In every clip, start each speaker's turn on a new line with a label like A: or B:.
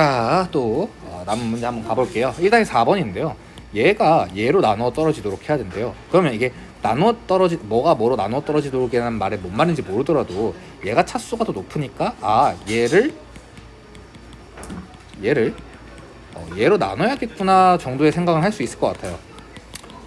A: 자, 또 어, 남은 문제 한번 가볼게요. 1단이 4번인데요. 얘가 얘로 나누어 떨어지도록 해야 된대요. 그러면 이게 나누어 떨어지 뭐가 뭐로 나누어 떨어지도록 이라는 말에 뭔 말인지 모르더라도 얘가 차수가 더 높으니까 아 얘를 얘를 어, 얘로 나눠야겠구나 정도의 생각을 할 수 있을 것 같아요.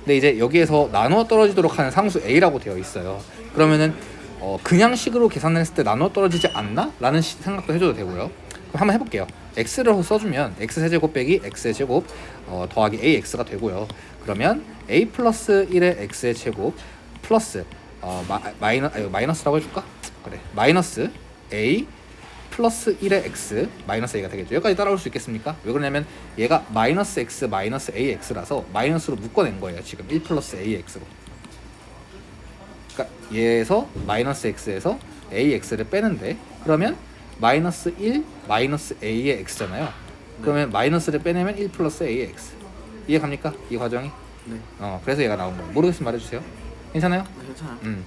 A: 근데 이제 여기에서 나누어 떨어지도록 하는 상수 a라고 되어 있어요. 그러면은 어, 그냥 식으로 계산했을 때 나누어 떨어지지 않나? 라는 시- 생각도 해줘도 되고요. 그럼 한번 해볼게요. X를 써주면 x 세제곱 빼기 x의 제곱 어, 더하기 ax가 되고요. 그러면 a 플러스 1의 x의 제곱 플러스 어, 마, 마이너, 아, 마이너스라고 해줄까? 그래 마이너스 a 플러스 1의 x 마이너스 a가 되겠죠. 여기까지 따라올 수 있겠습니까? 왜 그러냐면 얘가 마이너스 x 마이너스 ax라서 마이너스로 묶어낸 거예요. 지금 1 플러스 ax로. 그러니까 얘에서 마이너스 x에서 ax를 빼는데 그러면 마이너스 1 마이너스 a의 x잖아요. 그러면 마이너스를 빼내면 1 플러스 ax 이해 갑니까? 이 과정이?
B: 네.
A: 어 그래서 얘가 나온 거예요. 모르겠으면 말해주세요. 괜찮아요?
B: 네, 괜찮아요.
A: 음.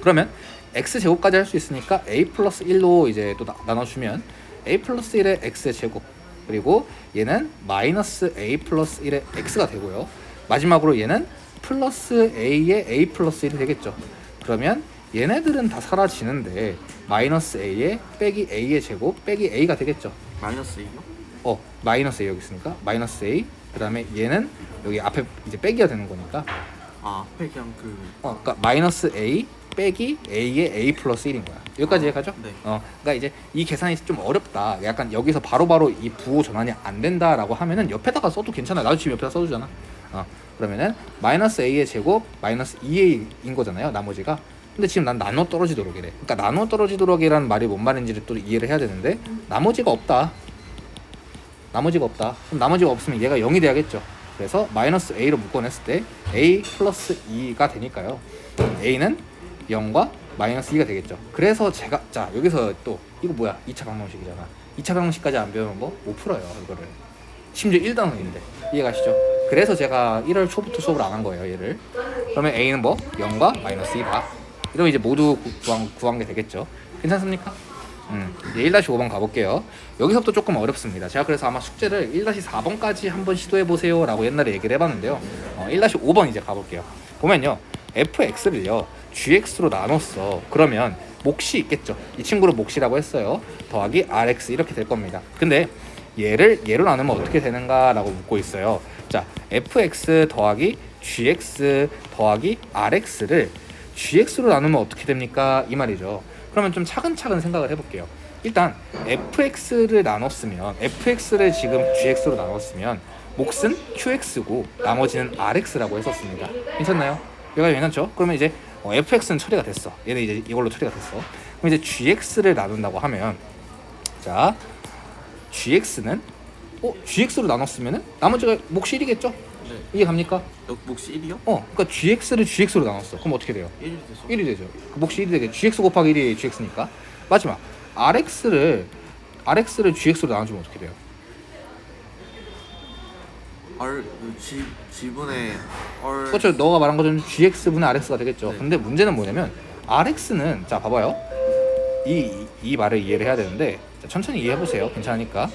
A: 그러면 x 제곱까지 할 수 있으니까 a 플러스 1로 이제 또 나, 나눠주면 a 플러스 1의 x의 제곱 그리고 얘는 마이너스 a 플러스 1의 x가 되고요. 마지막으로 얘는 플러스 a의 a 플러스 1이 되겠죠. 그러면 얘네들은 다 사라지는데 마이너스 a의 빼기 a의 제곱 빼기 a가 되겠죠.
B: 마이너스 2요?
A: 어 마이너스 a 여기 있으니까 마이너스 a 그 다음에 얘는 여기 앞에 이제 빼기가 되는 거니까
B: 아, 그냥 그
A: 어, 그러니까 마이너스 a 빼기 a의 a 플러스 1인 거야. 여기까지
B: 아,
A: 이해가죠?
B: 네.
A: 어, 그러니까 이제 이 계산이 좀 어렵다. 약간 여기서 바로 바로 이 부호 전환이 안 된다라고 하면은 옆에다가 써도 괜찮아. 나도 지금 옆에다 써주잖아. 어, 그러면은 마이너스 a의 제곱 마이너스 2a인 거잖아요. 나머지가. 근데 지금 난 나눠 떨어지도록 이래. 그러니까 나눠 떨어지도록이라는 말이 뭔 말인지를 또 이해를 해야 되는데 나머지가 없다. 나머지가 없다. 그럼 나머지가 없으면 얘가 0이 돼야겠죠. 그래서 마이너스 a로 묶어냈을 때 a 플러스 2가 되니까요. a는 0과 마이너스 2가 되겠죠. 그래서 제가 자 여기서 또 이거 뭐야? 2차 방정식이잖아. 2차 방정식까지 안 배우면 뭐못 풀어요 이거를. 심지어 1단원인데 이해가시죠? 그래서 제가 1월 초부터 수업을 안 한 거예요 얘를. 그러면 a는 뭐 0과 마이너스 2다. 이러면 이제 모두 구- 구한, 구한 게 되겠죠. 괜찮습니까? 음, 이제 1-5번 가볼게요. 여기서부터 조금 어렵습니다. 제가 그래서 아마 숙제를 1-4번까지 한번 시도해 보세요 라고 옛날에 얘기를 해봤는데요. 어, 1-5번 이제 가볼게요. 보면요. fx를요. gx로 나눴어. 그러면 몫이 있겠죠. 이 친구를 몫이라고 했어요. 더하기 rx 이렇게 될 겁니다. 근데 얘를 얘로 나누면 어떻게 되는가라고 묻고 있어요. 자, fx 더하기 gx 더하기 rx를 gx로 나누면 어떻게 됩니까? 이 말이죠. 그러면 좀 차근차근 생각을 해볼게요. 일단 fx를 나눴으면 fx를 지금 gx로 나눴으면 몫은 qx고 나머지는 rx라고 했었습니다. 괜찮나요? 여기가 괜찮죠? 그러면 이제 어, fx는 처리가 됐어. 얘는 이제 이걸로 처리가 됐어. 그럼 이제 gx를 나눈다고 하면 자 gx는 어 gx로 나눴으면은 나머지가 몫이 1이겠죠?
B: 네.
A: 이해 갑니까?
B: 여, 몫이 1이요?
A: 어, 그러니까 gx를 gx로 나눴어. 그럼 어떻게 돼요?
B: 1이 돼서
A: 1이 되죠. 그 몫이 1이 되게 gx 곱하기 1이 gx니까. 마지막 rx를 rx를 gx로 나눠주면 어떻게 돼요?
B: R 그 G G분의 R
A: 그렇죠. 너가 말한 것처럼 gx분의 rx가 되겠죠.
B: 네.
A: 근데 문제는 뭐냐면 rx는 자 봐봐요. 이, 이 말을 이해를 해야 되는데 자, 천천히 이해해 보세요. 괜찮으니까.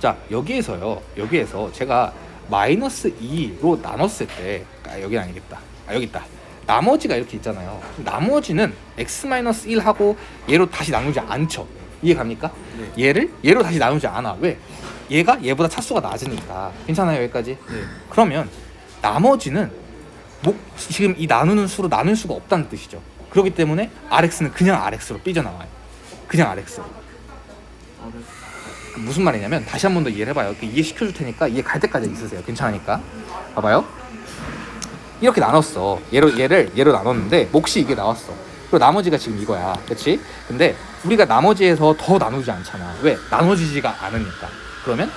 A: 자 여기에서요. 여기에서 제가 마이너스 2로 나눴을 때 아, 여기 아니겠다. 아 여기 있다. 나머지가 이렇게 있잖아요. 나머지는 x 마이너스 1하고 얘로 다시 나누지 않죠. 이해 갑니까?
B: 네.
A: 얘를 얘로 다시 나누지 않아. 왜? 얘가 얘보다 차수가 낮으니까. 괜찮아요 여기까지?
B: 네.
A: 그러면 나머지는 목 지금 이 나누는 수로 나눌 수가 없다는 뜻이죠. 그렇기 때문에 RX는 그냥 RX로 삐져나와요. 그냥 RX.
B: R
A: 그 무슨 말이냐면 다시 한 번 더 이해를 해봐요. 그 이해 시켜 줄 테니까 이해 갈 때까지 있으세요. 괜찮으니까. 봐봐요. 이렇게 나눴어. 얘로 얘를 얘로 나눴는데 몫이 이게 나왔어. 그리고 나머지가 지금 이거야. 그렇지? 근데 우리가 나머지에서 더 나누지 않잖아. 왜? 나눠지지가 않으니까. 그러면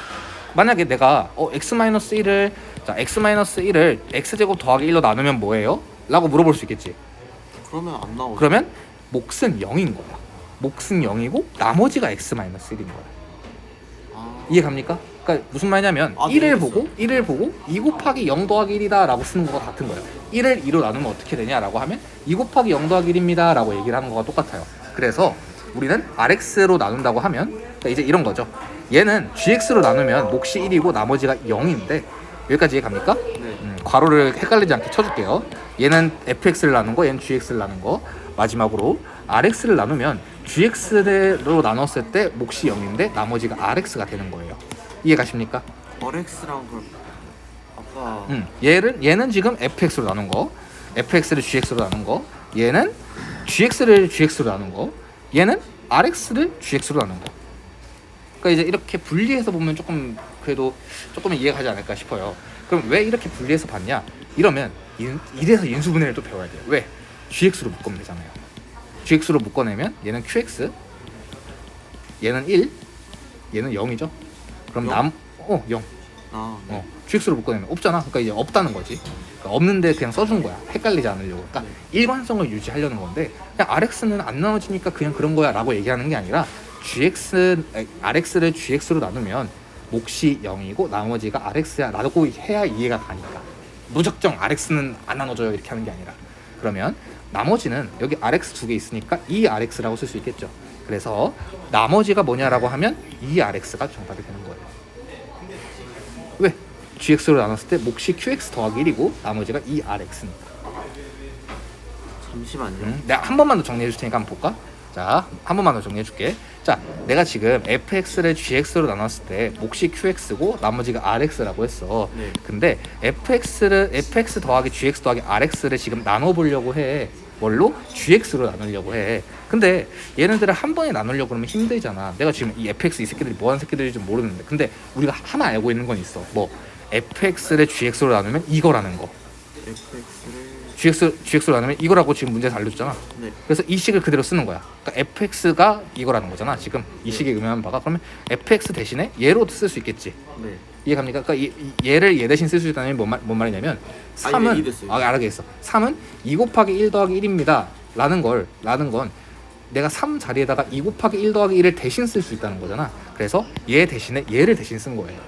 A: 만약에 내가 어 x-1을 자 x-1을 x제곱 더하기 1로 나누면 뭐예요? 라고 물어볼 수 있겠지.
B: 그러면 안 나오죠.
A: 그러면 몫은 0인 거야. 몫은 0이고 나머지가 x-1인 거야.
B: 아,
A: 이해 갑니까? 그러니까 무슨 말이냐면
B: 아,
A: 1을
B: 네,
A: 보고 1을 보고 2 곱하기 0 더하기 1이다라고 쓰는 거가 같은 거예요. 1을 2로 나누면 어떻게 되냐라고 하면 2 곱하기 0 더하기 1입니다라고 얘기를 하는 거가 똑같아요. 그래서 우리는 RX로 나눈다고 하면 그러니까 이제 이런 거죠. 얘는 gx로 나누면 몫이 1이고 나머지가 0인데 여기까지 이해갑니까?
B: 네.
A: 음, 괄호를 헷갈리지 않게 쳐줄게요. 얘는 fx를 나눈 거, 얘는 gx를 나눈 거. 마지막으로 rx를 나누면 gx로 나눴을 때 몫이 0인데 나머지가 rx가 되는 거예요. 이해 가십니까?
B: RX랑 그럼 아까
A: 음, 얘를 얘는 지금 fx로 나눈 거, fx를 gx로 나눈 거, 얘는 gx를 gx로 나눈 거, 얘는 rx를 gx로 나눈 거. 그러니까 이제 이렇게 분리해서 보면 조금 그래도 조금 이해가지 않을까 싶어요. 그럼 왜 이렇게 분리해서 봤냐? 이러면 인, 이래서 인수분해를 또 배워야 돼요. 왜? gx로 묶으면 되잖아요. Gx로 묶어내면 얘는 qx, 얘는 1, 얘는 0이죠. 그럼
B: 영?
A: 남, 어, 0.
B: 아 네.
A: 어, GX로 묶어내면 없잖아. 그러니까 이제 없다는 거지. 그러니까 없는데 그냥 써준 거야. 헷갈리지 않으려고. 그러니까 일관성을 유지하려는 건데 그냥 RX는 안 나눠지니까 그냥 그런 거야 라고 얘기하는 게 아니라 GX, 에, RX를 GX로 나누면 몫이 0이고 나머지가 RX야 라고 해야 이해가 가니까 무작정 RX는 안 나눠져요 이렇게 하는 게 아니라 그러면 나머지는 여기 RX 두 개 있으니까 이 RX라고 쓸 수 있겠죠. 그래서 나머지가 뭐냐라고 하면 이 RX가 정답이 되는 거예요. 왜? GX로 나눴을 때 몫이 QX 더하기 1이고 나머지가 2RX니까.
B: 잠시만요.
A: 음, 내가 한 번만 더 정리해 줄 테니까 한번 볼까? 자, 한 번만 더 정리해 줄게. 자, 내가 지금 FX를 GX로 나눴을 때 몫이 QX고 나머지가 RX라고 했어.
B: 네.
A: 근데 FX를 FX 더하기 GX 더하기 RX를 지금 나눠 보려고 해. 뭘로? GX로 나누려고 해. 근데 얘네들을 한 번에 나누려고 그러면 힘들잖아. 내가 지금 이 FX 이 새끼들이 뭐 하는 새끼들인지 모르는데. 근데 우리가 하나 알고 있는 건 있어. 뭐 FX를 GX로 나누면 이거라는 거.
B: FX를
A: GX GX로 나누면 이거라고 지금 문제에서 알려줬잖아.
B: 네.
A: 그래서 이 식을 그대로 쓰는 거야. 그러니까 fx가 이거라는 거잖아. 지금 이 식에 의미하는 바가 그러면 fx 대신에 얘로 쓸 수 있겠지.
B: 네.
A: 이해 갑니까? 그러니까 이, 이- 얘를 얘 대신 쓸 수 있다는 뭔, 말, 뭔 말이냐면
B: 아,
A: 3은
B: 예, 이해됐어요.
A: 아, 알겠어. 3은 2 곱하기 1 더하기 1입니다. 라는 걸 라는 건 내가 3 자리에다가 2 곱하기 1 더하기 1을 대신 쓸 수 있다는 거잖아. 그래서 얘 대신에 얘를 대신 쓴 거예요.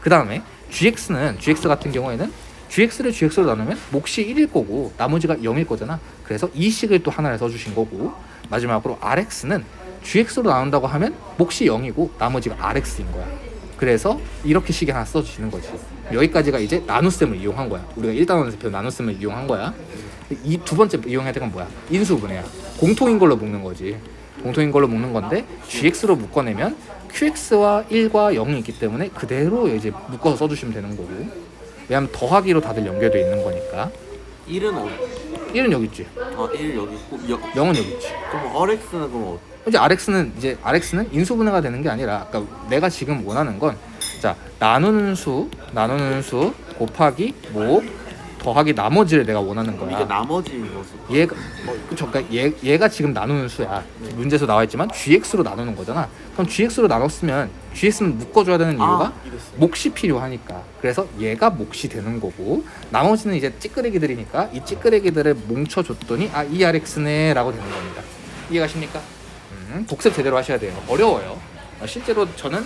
A: 그 다음에 gx는 gx 같은 경우에는 gx를 gx로 나누면 몫이 1일 거고 나머지가 0일 거잖아. 그래서 이 식을 또 하나를 써주신 거고 마지막으로 rx는 gx로 나눈다고 하면 몫이 0이고 나머지가 rx인 거야. 그래서 이렇게 식이 하나 써주시는 거지. 여기까지가 이제 나눗셈을 이용한 거야. 우리가 1단원에서 배운 나눗셈을 이용한 거야. 이 두 번째 이용해야 될 건 뭐야? 인수분해야. 공통인 걸로 묶는 거지. 공통인 걸로 묶는 건데 gx로 묶어내면 qx와 1과 0이 있기 때문에 그대로 이제 묶어서 써주시면 되는 거고. 왜냐면 더하기로 다들 연결돼 있는 거니까.
B: 1은 어,
A: 1은 여기 있지.
B: 아, 1 여기 있고 여,
A: 0은 여기 있지.
B: 그럼 RX는 그럼 어,
A: 이제 RX는 이제 RX는 인수분해가 되는 게 아니라 아까 내가 지금 원하는 건 자 나누는 수 나누는 수 곱하기 뭐 더하기 나머지를 내가 원하는 거야.
B: 이게 나머지인 거죠.
A: 얘가 어, 그쵸 그러니까 얘, 얘가 지금 나누는 수야 문제에서 나와 있지만 GX로 나누는 거잖아 그럼 GX로 나눴으면 GX는 묶어줘야 되는 이유가
B: 아.
A: 몫이 필요하니까 그래서 얘가 몫이 되는 거고 나머지는 이제 찌끄레기들이니까 이 찌끄레기들을 뭉쳐줬더니 아 ERX네 라고 되는 겁니다 이해가십니까? 음, 복습 제대로 하셔야 돼요 어려워요 어, 실제로 저는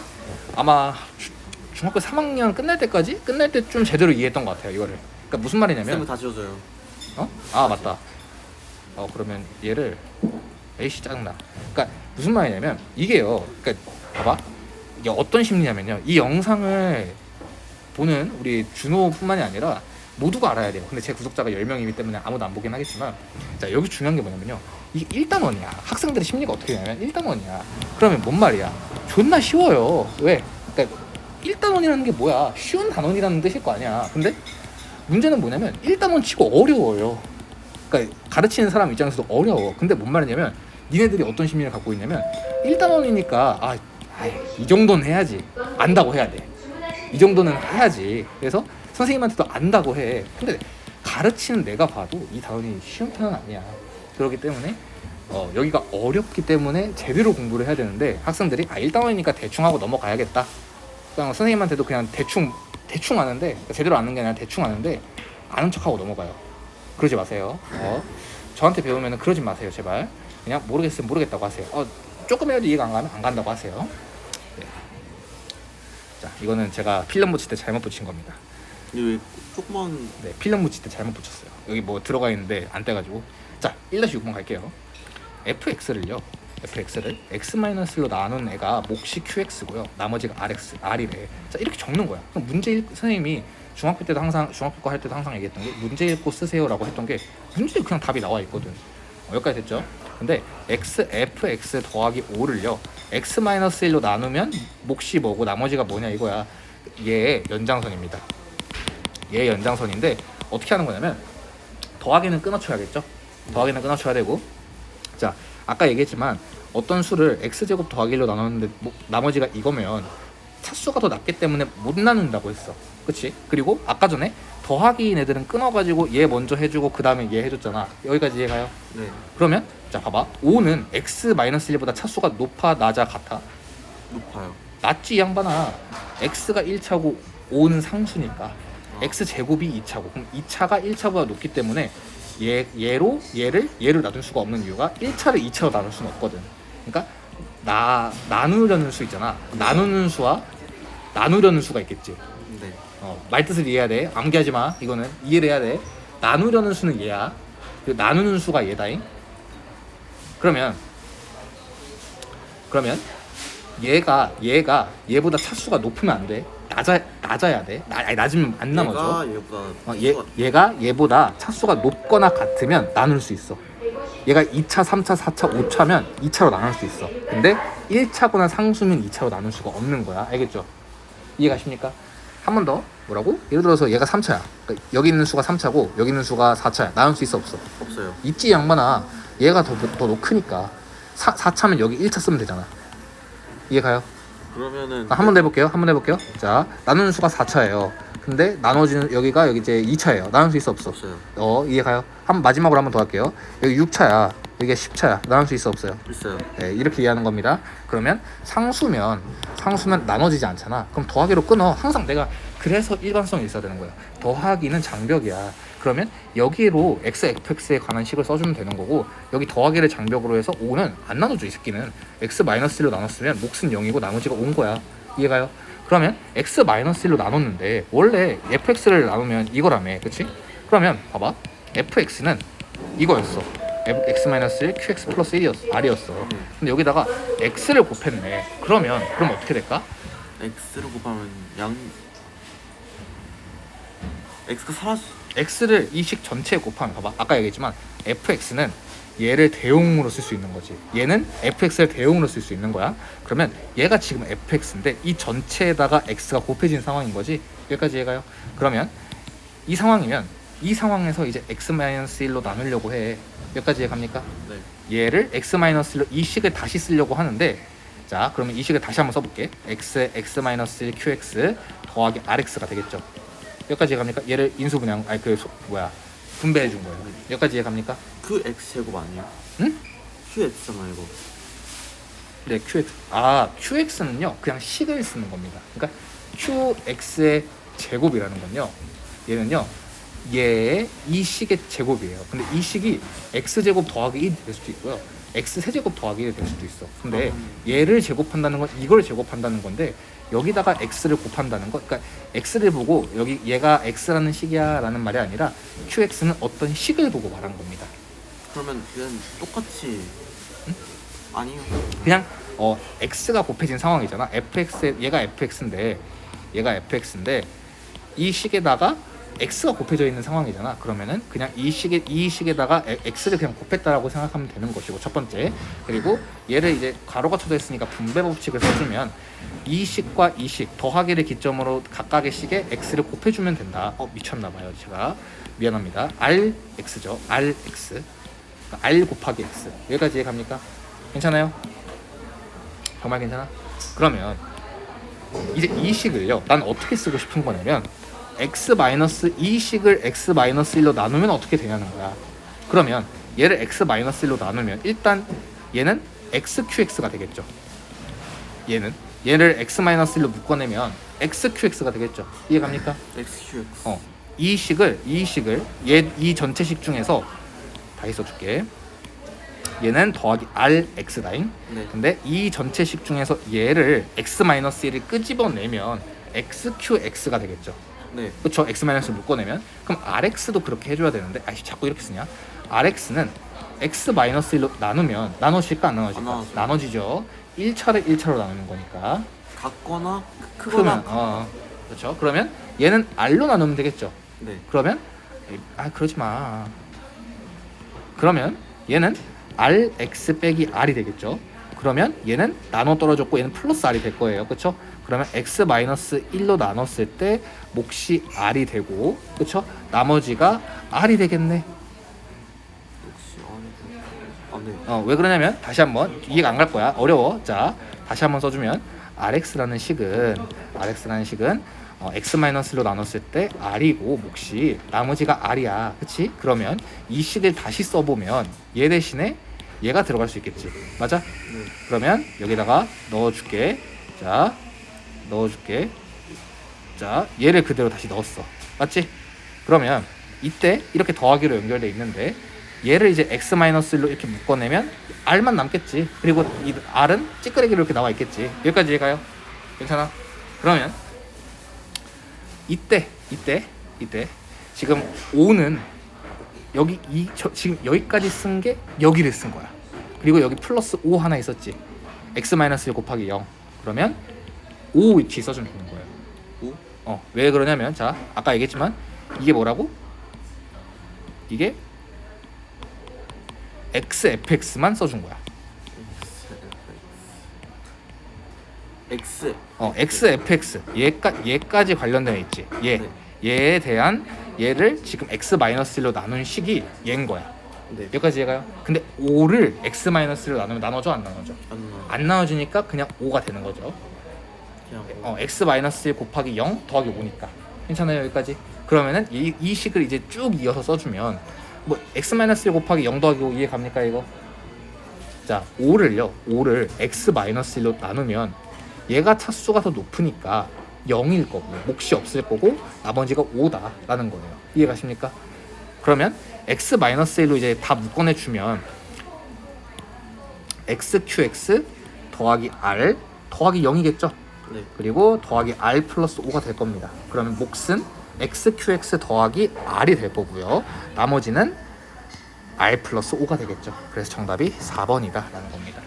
A: 아마 주- 중학교 3학년 끝날 때까지 끝날 때좀 제대로 이해했던 것 같아요 이거를 그러니까 무슨 말이냐면
B: 쌤은 다 지워져요.
A: 어? 아 맞다. 어 그러면 얘를 에이씨 짜증나. 그러니까 무슨 말이냐면 이게요. 그러니까 봐봐. 이게 어떤 심리냐면요. 이 영상을 보는 우리 준호뿐만이 아니라 모두가 알아야 돼요. 근데 제 구독자가 10명이기 때문에 아무도 안 보긴 하겠지만 자 여기 중요한 게 뭐냐면요. 이게 1단원이야. 학생들의 심리가 어떻게 되냐면 1단원이야. 그러면 뭔 말이야? 존나 쉬워요. 왜? 그러니까 1단원이라는 게 뭐야? 쉬운 단원이라는 뜻일 거 아니야. 근데 문제는 뭐냐면 1단원 치고 어려워요. 그러니까 가르치는 사람 입장에서도 어려워. 근데 뭔 말이냐면 니네들이 어떤 심리를 갖고 있냐면 1단원이니까 아, 아이, 이 정도는 해야지. 안다고 해야 돼. 이 정도는 해야지. 그래서 선생님한테도 안다고 해. 근데 가르치는 내가 봐도 이 단원이 쉬운 편은 아니야. 그렇기 때문에 어, 여기가 어렵기 때문에 제대로 공부를 해야 되는데 학생들이 아 1단원이니까 대충 하고 넘어가야겠다. 그냥 선생님한테도 그냥 대충 대충 아는데 그러니까 제대로 아는 게 아니라 대충 아는데 아는 척하고 넘어가요. 그러지 마세요. 어, 저한테 배우면 그러지 마세요, 제발. 그냥 모르겠으면 모르겠다고 하세요. 어, 조금이라도 이해가 안 가면 안 간다고 하세요. 네. 자, 이거는 제가 필름 붙일 때 잘못 붙인 겁니다.
B: 근데 왜 조그만
A: 네, 필름 붙일 때 잘못 붙였어요. 여기 뭐 들어가 있는데 안 떼가지고. 자, 1-6번 갈게요. fx를요. Fx를 x-1로 나눈 애가 몫이 qx고요. 나머지가 rx, r이래. 자 이렇게 적는 거야. 그럼 문제 읽, 선생님이 중학교 때도 항상 중학교 거할 때도 항상 얘기했던 게 문제 읽고 쓰세요라고 했던 게 문제 그냥 답이 나와 있거든. 어, 여기까지 됐죠? 근데 x fx 더하기 5를요 x-1로 나누면 몫이 뭐고 나머지가 뭐냐 이거야. 얘의 연장선입니다. 얘의 연장선인데 어떻게 하는 거냐면 더하기는 끊어쳐야겠죠. 더하기는 끊어쳐야 되고 자 아까 얘기했지만 어떤 수를 x제곱 더하기 1로 나눴는데 뭐, 나머지가 이거면 차수가 더 낮기 때문에 못 나눈다고 했어 그치? 그리고 아까 전에 더하기인 애들은 끊어가지고 얘 먼저 해주고 그 다음에 얘 해줬잖아 여기까지 이해가요?
B: 네.
A: 그러면 자 봐봐 5는 x-1보다 차수가 높아 낮아 같아
B: 높아요.
A: 낮지 이 양반아 x가 1차고 5는 상수니까 x 제곱이 2차고 그럼 2차가 1차보다 높기 때문에 얘 얘로 얘를 얘를 나눌 수가 없는 이유가 1차를 2차로 나눌 수는 없거든. 그러니까 나 나누려는 수 있잖아. 나누는 수와 나누려는 수가 있겠지.
B: 네.
A: 어, 말뜻을 이해해야 돼. 암기하지 마. 이거는 이해를 해야 돼. 나누려는 수는 얘야. 그 나누는 수가 얘다잉. 그러면 그러면 얘가 얘가 얘보다 차수가 높으면 안 돼. 낮아 낮아야 돼. 나, 아니, 낮으면 안 남아져.
B: 얘가 얘보다
A: 어, 얘
B: 차수가-
A: 얘가 얘보다 차수가 높거나 같으면 나눌 수 있어. 얘가 2차, 3차, 4차, 5차면 2차로 나눌 수 있어. 근데 1차거나 상수면 2차로 나눌 수가 없는 거야. 알겠죠? 이해가십니까? 한 번 더. 뭐라고? 예를 들어서 얘가 3차야. 그러니까 여기 있는 수가 3차고 여기 있는 수가 4차야. 나눌 수 있어 없어?
B: 없어요.
A: 있지 양반아. 얘가 더, 더 높으니까 4, 4차면 여기 1차 쓰면 되잖아. 이해 가요?
B: 그러면은
A: 한번더 해볼게요. 한번더 해볼게요. 자, 나누는 수가 4차예요. 근데 나눠지는 여기가 여기 이제 2차예요. 나눌 수 있어 없어?
B: 없어요.
A: 어 이해 가요? 한 마지막으로 한 번 더 할게요. 여기 6차야. 여기가 10차야. 나눌 수 있어 없어요?
B: 있어요.
A: 네, 이렇게 이해하는 겁니다. 그러면 상수면 상수면 나눠지지 않잖아. 그럼 더하기로 끊어. 항상 내가 그래서 일관성이 있어야 되는 거야. 더하기는 장벽이야. 그러면 여기로 x, fx에 관한 식을 써주면 되는 거고 여기 더하기를 장벽으로 해서 5는 안 나눠줘 이 새끼는 x 1로 나눴으면 몫은 0이고 나머지가 5인 거야. 이해가요? 그러면 x 1로 나눴는데 원래 fx를 나누면 이거라며 그치? 그러면 봐봐 fx는 이거였어 x-1 qx 플러스 1이었어 r이었어 근데 여기다가 x를 곱했네 그러면 그럼 어떻게 될까?
B: x를 곱하면 양 x가 사라지
A: x를 이 식 전체에 곱하면 봐봐. 아까 얘기했지만 fx는 얘를 대용으로 쓸 수 있는 거지. 얘는 fx를 대용으로 쓸 수 있는 거야. 그러면 얘가 지금 fx인데 이 전체에다가 x가 곱해진 상황인 거지? 여기까지 얘가요? 그러면 이 상황이면 이 상황에서 이제 x-1로 나누려고 해. 여기까지 이해갑니까?
B: 네.
A: 얘를 x-1로 이 식을 다시 쓰려고 하는데 자 그러면 이 식을 다시 한번 써볼게. X x-1 qx 더하기 rx가 되겠죠 여기까지 이해갑니까? 얘를 인수분양 아니 그 소- 뭐야 분배해 준 거예요 여기까지 이해갑니까?
B: 그 x 제곱 아니에요?
A: 응?
B: qx잖아 이거.
A: 네 qx 아 qx는요 그냥 식을 쓰는 겁니다 그러니까 qx의 제곱이라는 건요 얘는요 얘의 이 식의 제곱이에요 근데 이 식이 x 제곱 더하기 1이 될 수도 있고요 x 세제곱 더하기 1이 될 수도 있어 근데 얘를 제곱한다는 건 이걸 제곱한다는 건데 여기다가 x를 곱한다는 거 그러니까 x를 보고 여기 얘가 x라는 식이야 라는 말이 아니라 qx는 어떤 식을 보고 말한 겁니다
B: 그러면 그냥 똑같이 아니요.
A: 그냥 어 x가 곱해진 상황이잖아. fx 얘가 fx인데 얘가 fx인데 이 식에다가 x가 곱해져 있는 상황이잖아. 그러면은 그냥 이 식에 이 식에다가 에- x를 그냥 곱했다라고 생각하면 되는 것이고 첫 번째 그리고 얘를 이제 가로가 쳐져 있으니까 분배 법칙을 써주면 이 식과 이 식 더하기를 기점으로 각각의 식에 x를 곱해주면 된다. 어 미쳤나 봐요 제가 미안합니다. r x죠. r x 그러니까 r 곱하기 x 여기까지 이해갑니까? 괜찮아요? 정말 괜찮아? 그러면 이제 이 식을요. 난 어떻게 쓰고 싶은 거냐면 x 마이너스 이 식을 x 마이너스 1로 나누면 어떻게 되냐는 거야. 그러면 얘를 x 마이너스 1로 나누면 일단 얘는 xqx가 되겠죠. 얘는 얘를 x 마이너스 1로 묶어내면 xqx가 되겠죠. 이해 갑니까?
B: xqx.
A: 어, 이 식을 이 식을 얘 이 전체 식 중에서 다시 써줄게. 얘는 더하기 rx다잉.
B: 네.
A: 근데 이 전체 식 중에서 얘를 x-1을 끄집어내면 xqx가 되겠죠.
B: 네.
A: 그렇죠? x-를 묶어내면 그럼 rx도 그렇게 해줘야 되는데 아이 자꾸 이렇게 쓰냐? rx는 x 마이너스 1로 나누면 나눠질까 안 나눠질까?
B: 안 나눠져요.
A: 나눠지죠. 1차를 1차로 나누는 거니까.
B: 같거나 크- 크거나
A: 크면 어 그렇죠. 그러면 얘는 r로 나누면 되겠죠.
B: 네
A: 그러면 아 그러지 마. 그러면 얘는 rx 빼기 r이 되겠죠. 그러면 얘는 나눠 떨어졌고 얘는 플러스 r이 될 거예요. 그렇죠? 그러면 x 마이너스 1로 나눴을 때 몫이 r이 되고 그렇죠? 나머지가 r이 되겠네.
B: 역시 아네
A: 어, 왜 그러냐면 다시 한번 이해가 안 갈 거야. 어려워. 자, 다시 한번 써주면 rx라는 식은 rx라는 식은 어, x-로 나눴을 때 r이고 몫이 나머지가 r이야. 그치? 그러면 이 식을 다시 써보면 얘 대신에 얘가 들어갈 수 있겠지. 맞아?
B: 네.
A: 그러면 여기다가 넣어줄게. 자, 넣어줄게. 자, 얘를 그대로 다시 넣었어. 맞지? 그러면 이때 이렇게 더하기로 연결돼 있는데 얘를 이제 x-1로 이렇게 묶어내면 r만 남겠지. 그리고 이 r은 찌끄레기로 이렇게 나와 있겠지. 여기까지 이해가요? 괜찮아? 그러면 이때 이때 이때 지금 5는 여기 이 저, 지금 여기까지 쓴 게 여기를 쓴 거야. 그리고 여기 플러스 5 하나 있었지. x-1 곱하기 0. 그러면 5 위치 써주면 되는 거예요.
B: 오?
A: 어, 왜 그러냐면 자, 아까 얘기했지만 이게 뭐라고? 이게 xfx만 써준 거야.
B: X
A: 어, xfx 얘까 얘까지 관련되어 있지. 얘
B: 네.
A: 얘에 대한 얘를 지금 x-1로 나눈 식이 얘인 거야.
B: 네
A: 여기까지 얘가요. 근데 5를 x-로 나누면 나눠져 안 나눠져?
B: 안 나와
A: 안 나눠지니까 그냥 5가 되는 거죠.
B: 그냥
A: 어, x-1 곱하기 0 더하기 5니까 괜찮아요 여기까지 그러면은 이, 이 식을 이제 쭉 이어서 써주면 뭐 x-1 곱하기 0 더하기 5 이해 갑니까 이거 자 5를요 5를 x-1로 나누면 얘가 차수가 더 높으니까 0일 거고 몫이 없을 거고 나머지가 5다 라는 거예요 이해 가십니까 그러면 x-1로 이제 다 묶어내 주면 xqx 더하기 r 더하기 0이겠죠
B: 네
A: 그리고 더하기 r 플러스 5가 될 겁니다. 그러면 몫은 xqx 더하기 r이 될 거고요. 나머지는 r 플러스 5가 되겠죠. 그래서 정답이 4번이다라는 겁니다.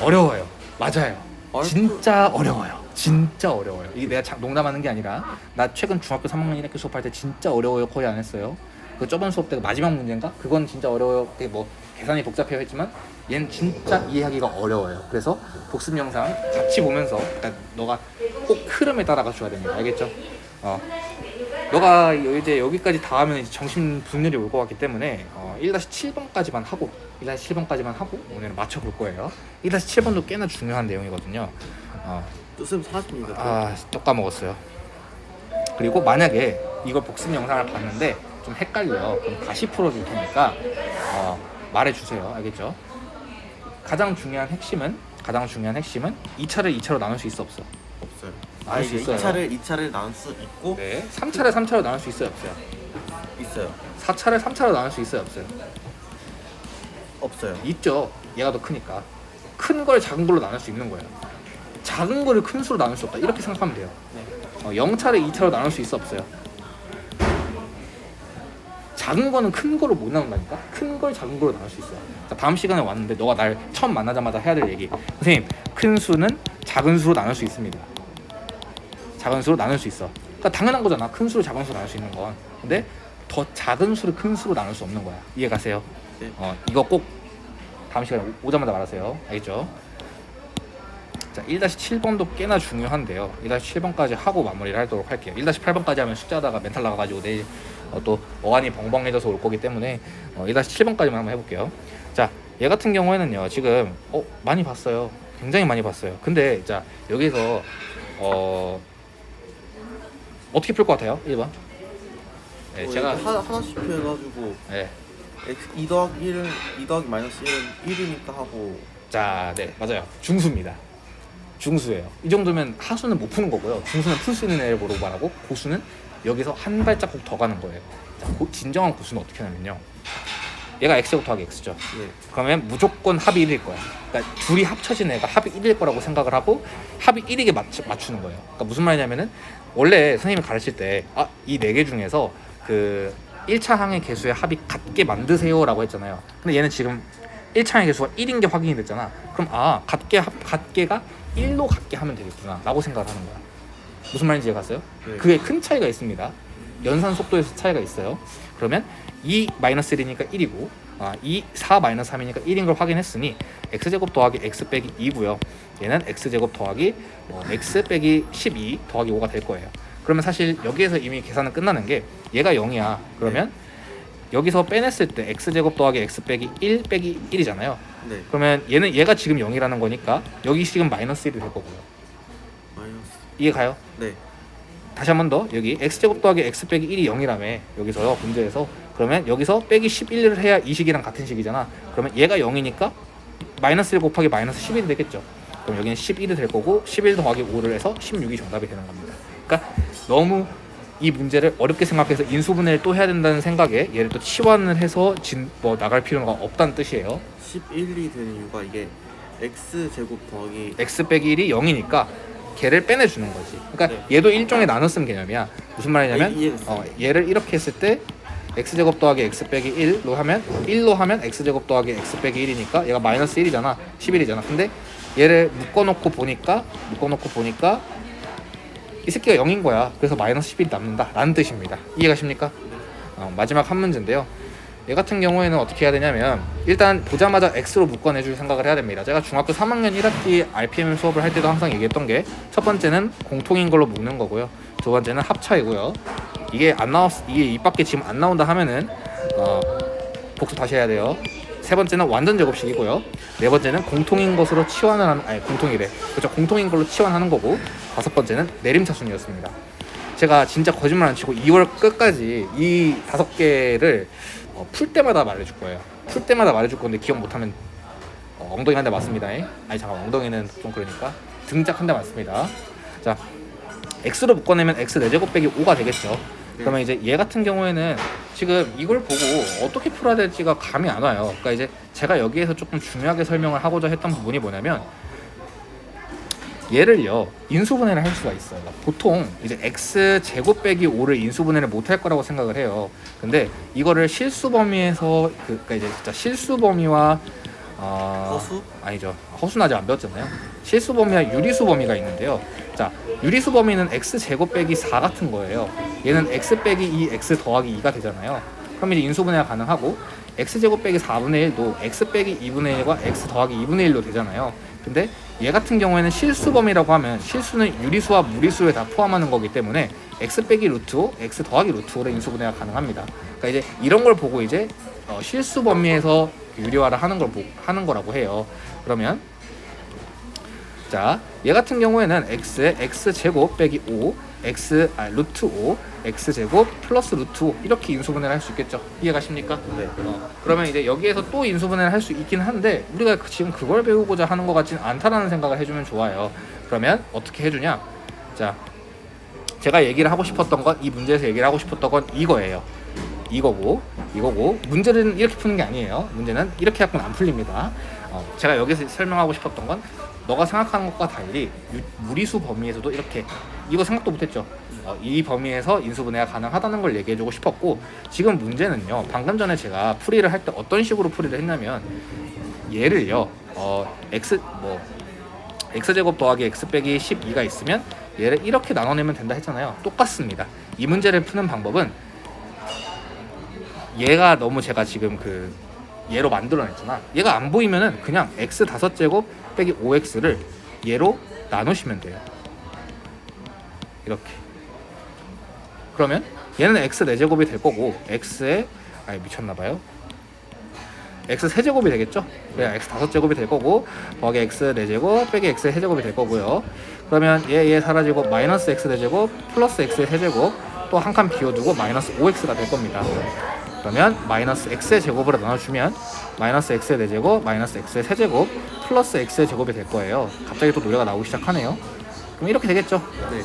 A: 어려워요. 맞아요. 진짜 어려워요. 진짜 어려워요. 이게 내가 자- 농담하는 게 아니라 나 최근 중학교 3학년 1학기 수업할 때 진짜 어려워요 거의 안 했어요. 그 저번 수업 때 마지막 문제인가? 그건 진짜 어려워요. 그게 뭐 계산이 복잡해요 했지만 얘는 진짜 이해하기가 어려워요. 그래서 복습 영상 같이 보면서 그러니까 너가 꼭 흐름에 따라가 줘야 됩니다. 알겠죠? 어. 너가 이제 여기까지 다 하면 정신 분열이 올 것 같기 때문에 어, 1-7번까지만 하고 1-7번까지만 하고 오늘 맞춰볼 거예요. 1-7번도 꽤나 중요한 내용이거든요. 어,
B: 또쌤 사십니다
A: 아, 또 까먹었어요. 그리고 만약에 이걸 복습 영상을 봤는데 좀 헷갈려요. 그럼 다시 풀어줄 테니까 어, 말해주세요. 알겠죠? 가장 중요한 핵심은 가장 중요한 핵심은 2차를 2차로 나눌 수 있어 없어?
B: 없어요
A: 나눌 아수
B: 이제
A: 있어요.
B: 2차를 2차를 나눌 수 있고
A: 네. 3차를 3차로 나눌 수 있어요 없어요?
B: 있어요
A: 4차를 3차로 나눌 수 있어요 없어요?
B: 없어요
A: 있죠. 얘가 더 크니까. 큰 걸 작은 걸로 나눌 수 있는 거예요. 작은 거를 큰 수로 나눌 수 없다. 이렇게 생각하면 돼요. 어, 0차를 2차로 나눌 수 있어 없어요? 작은 거는 큰 거로 못 나눈다니까? 큰 걸 작은 거로 나눌 수 있어요. 자, 다음 시간에 왔는데 너가 날 처음 만나자마자 해야 될 얘기. 선생님, 큰 수는 작은 수로 나눌 수 있습니다. 작은 수로 나눌 수 있어. 그러니까 당연한 거잖아. 큰 수를 작은 수로 나눌 수 있는 건. 근데 더 작은 수를 큰 수로 나눌 수 없는 거야. 이해 가세요?
B: 네.
A: 어, 이거 꼭 다음 시간에 오- 오자마자 말하세요. 알겠죠? 자, 1-7번도 꽤나 중요한데요. 1-7번까지 하고 마무리를 하도록 할게요. 1-8번까지 하면 숙제하다가 멘탈 나가가지고 내일 어, 또 어안이 벙벙해져서 올 거기 때문에 어, 1-7번까지만 한번 해볼게요. 자, 얘 같은 경우에는요, 지금 어, 많이 봤어요. 굉장히 많이 봤어요. 근데 자, 여기서 어, 어떻게 풀 것 같아요? 1번. 네,
B: 어,
A: 제가
B: 하, 하나씩 해가지고
A: 네.
B: X 2 더하기 1은 2 더하기 마이너스 1은 1이니까 하고
A: 자, 네, 맞아요. 중수입니다. 중수예요. 이 정도면 하수는 못 푸는 거고요. 중수는 풀 수 있는 애를 보고 말하고 고수는 여기서 한 발자국 더 가는 거예요. 자, 고- 진정한 고수는 어떻게 하냐면요. 얘가 x제곱 더하기 x죠.
B: 네
A: 그러면 무조건 합이 1일 거야. 그러니까 둘이 합쳐진 애가 합이 1일 거라고 생각을 하고 합이 1이게 맞추, 맞추는 거예요. 그러니까 무슨 말이냐면은 원래 선생님이 가르칠 때 아, 이 네 개 중에서 그 1차 항의 개수의 합이 같게 만드세요라고 했잖아요. 근데 얘는 지금 1차 항의 개수가 1인 게 확인이 됐잖아. 그럼 아 같게 합 같게가 1로 같게 하면 되겠구나라고 생각을 하는 거야. 무슨 말인지 이해갔어요?
B: 네.
A: 그게 큰 차이가 있습니다. 연산 속도에서 차이가 있어요. 그러면 2 마이너스 1이니까 1이고 아, 2 4 마이너스 3이니까 1인 걸 확인했으니 x 제곱 더하기 x 빼기 2고요. 얘는 x 제곱 더하기 뭐 x 빼기 12 더하기 5가 될 거예요. 그러면 사실 여기에서 이미 계산은 끝나는 게 얘가 0이야. 그러면 여기서 빼냈을 때 x 제곱 더하기 x 빼기 1 빼기 1이잖아요.
B: 네.
A: 그러면 얘는 얘가 지금 0이라는 거니까 여기 지금 마이너스 1이 될 거고요.
B: 마이너스.
A: 이해 가요?
B: 네.
A: 다시 한 번 더 여기 x 제곱 더하기 x 빼기 1이 0이라며 여기서요 문제에서 그러면 여기서 빼기 11을 해야 이 식이랑 같은 식이잖아 그러면 얘가 0이니까 마이너스 1 곱하기 마이너스 11이 되겠죠 그럼 여기는 11이 될 거고 11 더하기 5를 해서 16이 정답이 되는 겁니다 그러니까 너무 이 문제를 어렵게 생각해서 인수분해를 또 해야 된다는 생각에 얘를 또 치환을 해서 진, 뭐 나갈 필요가 없다는 뜻이에요
B: 11이 되는 이유가 이게 x 제곱 더하기
A: x 빼기 1이 0이니까 걔를 빼내주는 거지. 그러니까
B: 네.
A: 얘도 일종의 쓴 개념이야. 무슨 말이냐면
B: 이- 이해했어요.
A: 어, 얘를 이렇게 했을 때 x 제곱 더하기 x 빼기 1로 하면 1로 하면 x 제곱 더하기 x 빼기 1이니까 얘가 마이너스 1이잖아. 11이잖아. 근데 얘를 묶어놓고 보니까 묶어놓고 보니까 이 새끼가 0인 거야. 그래서 마이너스 11이 남는다 라는 뜻입니다. 이해가십니까? 어, 마지막 한 문제인데요. 얘 같은 경우에는 어떻게 해야 되냐면 일단 보자마자 X로 묶어내줄 생각을 해야 됩니다. 제가 중학교 3학년 1학기 RPM 수업을 할 때도 항상 얘기했던 게 첫 번째는 공통인 걸로 묶는 거고요. 두 번째는 합차이고요. 이게 안 나왔 이게 입 밖에 지금 안 나온다 하면은 어, 복수 다시 해야 돼요. 세 번째는 완전 제곱식이고요. 네 번째는 공통인 것으로 치환을 하는 아니 공통이래. 그렇죠. 공통인 걸로 치환하는 거고 다섯 번째는 내림차순이었습니다. 제가 진짜 거짓말 안 치고 2월 끝까지 이 다섯 개를 어, 풀 때마다 말해줄 거예요. 풀 때마다 말해줄 건데 기억 못하면 어, 엉덩이 한 대 맞습니다. 아니 잠깐 엉덩이는 좀 그러니까 등짝 한 대 맞습니다. 자 x로 묶어내면 x 4제곱 빼기 5가 되겠죠. 그러면 이제 얘 같은 경우에는 지금 이걸 보고 어떻게 풀어야 될지가 감이 안 와요. 그러니까 이제 제가 여기에서 조금 중요하게 설명을 하고자 했던 부분이 뭐냐면 얘를요 인수분해를 할 수가 있어요. 보통 이제 x 제곱 빼기 5를 인수분해를 못 할 거라고 생각을 해요. 근데 이거를 실수 범위에서 그, 그러니까 이제 진짜 실수 범위와 어,
B: 허수?
A: 아니죠. 허수는 아직 안 배웠잖아요. 실수 범위와 유리수 범위가 있는데요. 자, 유리수 범위는 x 제곱 빼기 4 같은 거예요. 얘는 x 빼기 2, x 더하기 2가 되잖아요. 그럼 이제 인수분해가 가능하고 x 제곱 빼기 4분의 1도 x 빼기 2분의 1과 x 더하기 2분의 1로 되잖아요. 근데 얘 같은 경우에는 실수 범위라고 하면 실수는 유리수와 무리수에 다 포함하는 거기 때문에 x 빼기 루트 5, x 더하기 루트 5로 인수분해가 가능합니다. 그러니까 이제 이런 걸 보고 이제 어, 실수 범위에서 유리화를 하는 걸 보, 하는 거라고 해요. 그러면 자, 얘 같은 경우에는 x에 x 제곱 빼기 5, x 아 루트 5, x 제곱 플러스 루트 5 이렇게 인수분해를 할 수 있겠죠. 이해가십니까?
B: 네.
A: 어, 그러면 이제 여기에서 또 인수분해를 할 수 있긴 한데 우리가 그- 지금 그걸 배우고자 하는 것 같지는 않다라는 생각을 해주면 좋아요. 그러면 어떻게 해주냐? 자, 제가 얘기를 하고 싶었던 건 이 문제에서 얘기를 하고 싶었던 건 이거예요. 이거고 이거고 문제는 이렇게 푸는 게 아니에요. 문제는 이렇게 갖고는 안 풀립니다. 어, 제가 여기서 설명하고 싶었던 건 너가 생각하는 것과 달리 유- 무리수 범위에서도 이렇게 이거 생각도 못했죠. 어, 이 범위에서 인수분해가 가능하다는 걸 얘기해주고 싶었고 지금 문제는요. 방금 전에 제가 풀이를 할 때 어떤 식으로 풀이를 했냐면 얘를요. 어, x 뭐 x 제곱 더하기 x 빼기 12가 있으면 얘를 이렇게 나눠내면 된다 했잖아요. 똑같습니다. 이 문제를 푸는 방법은 얘가 너무 제가 지금 그 얘로 만들어냈잖아. 얘가 안 보이면은 그냥 x 다섯 제곱 빼기 5x를 얘로 나누시면 돼요. 이렇게. 그러면 얘는 x 4 제곱이 될 거고 x에 아니 미쳤나 봐요. x 세제곱이 되겠죠? 그래 x 다섯 제곱이 될 거고 더하기 x 4제곱 빼기 x 의 세제곱이 될 거고요. 그러면 얘 얘 사라지고 마이너스 x 4제곱 플러스 x의 세제곱 또 한 칸 비워두고 마이너스 5x가 될 겁니다. 그러면 마이너스 x의 제곱으로 나눠주면 마이너스 x의 4제곱 마이너스 x의 세제곱 플러스 x의 제곱이 될 거예요. 갑자기 또 노래가 나오기 시작하네요. 그럼 이렇게 되겠죠?
B: 네.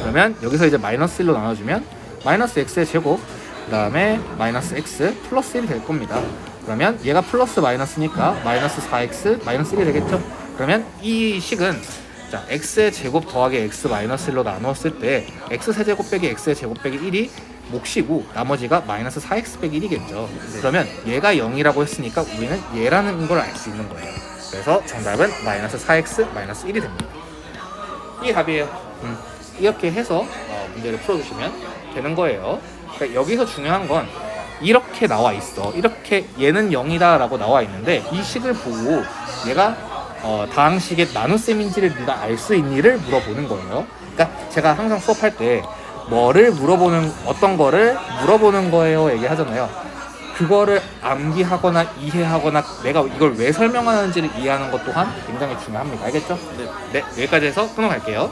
A: 그러면 여기서 이제 마이너스 1로 나눠주면 마이너스 x의 제곱 그 다음에 마이너스 x 플러스 1이 될 겁니다 그러면 얘가 플러스 마이너스니까 마이너스 4x 마이너스 1이 되겠죠 그러면 이 식은 자 x의 제곱 더하기 x 마이너스 1로 나누었을 때 x 세제곱 빼기 x의 제곱 빼기 1이 몫이고 나머지가 마이너스 4x 빼기 1이겠죠. 그러면 얘가 0이라고 했으니까 우리는 얘라는 걸 알 수 있는 거예요. 그래서 정답은 마이너스 4x 마이너스 1이 됩니다. 이게 답이에요. 음, 이렇게 해서 어, 문제를 풀어주시면 되는 거예요. 그러니까 여기서 중요한 건 이렇게 나와 있어. 이렇게 얘는 0이다 라고 나와 있는데 이 식을 보고 얘가 어, 다항식의 나눗셈인지를 네가 알 수 있니를 물어보는 거예요. 그러니까 제가 항상 수업할 때 뭐를 물어보는 어떤 거를 물어보는 거예요 얘기하잖아요. 그거를 암기하거나 이해하거나 내가 이걸 왜 설명하는지를 이해하는 것 또한 굉장히 중요합니다. 알겠죠?
B: 네.
A: 네, 여기까지 해서 끊어갈게요.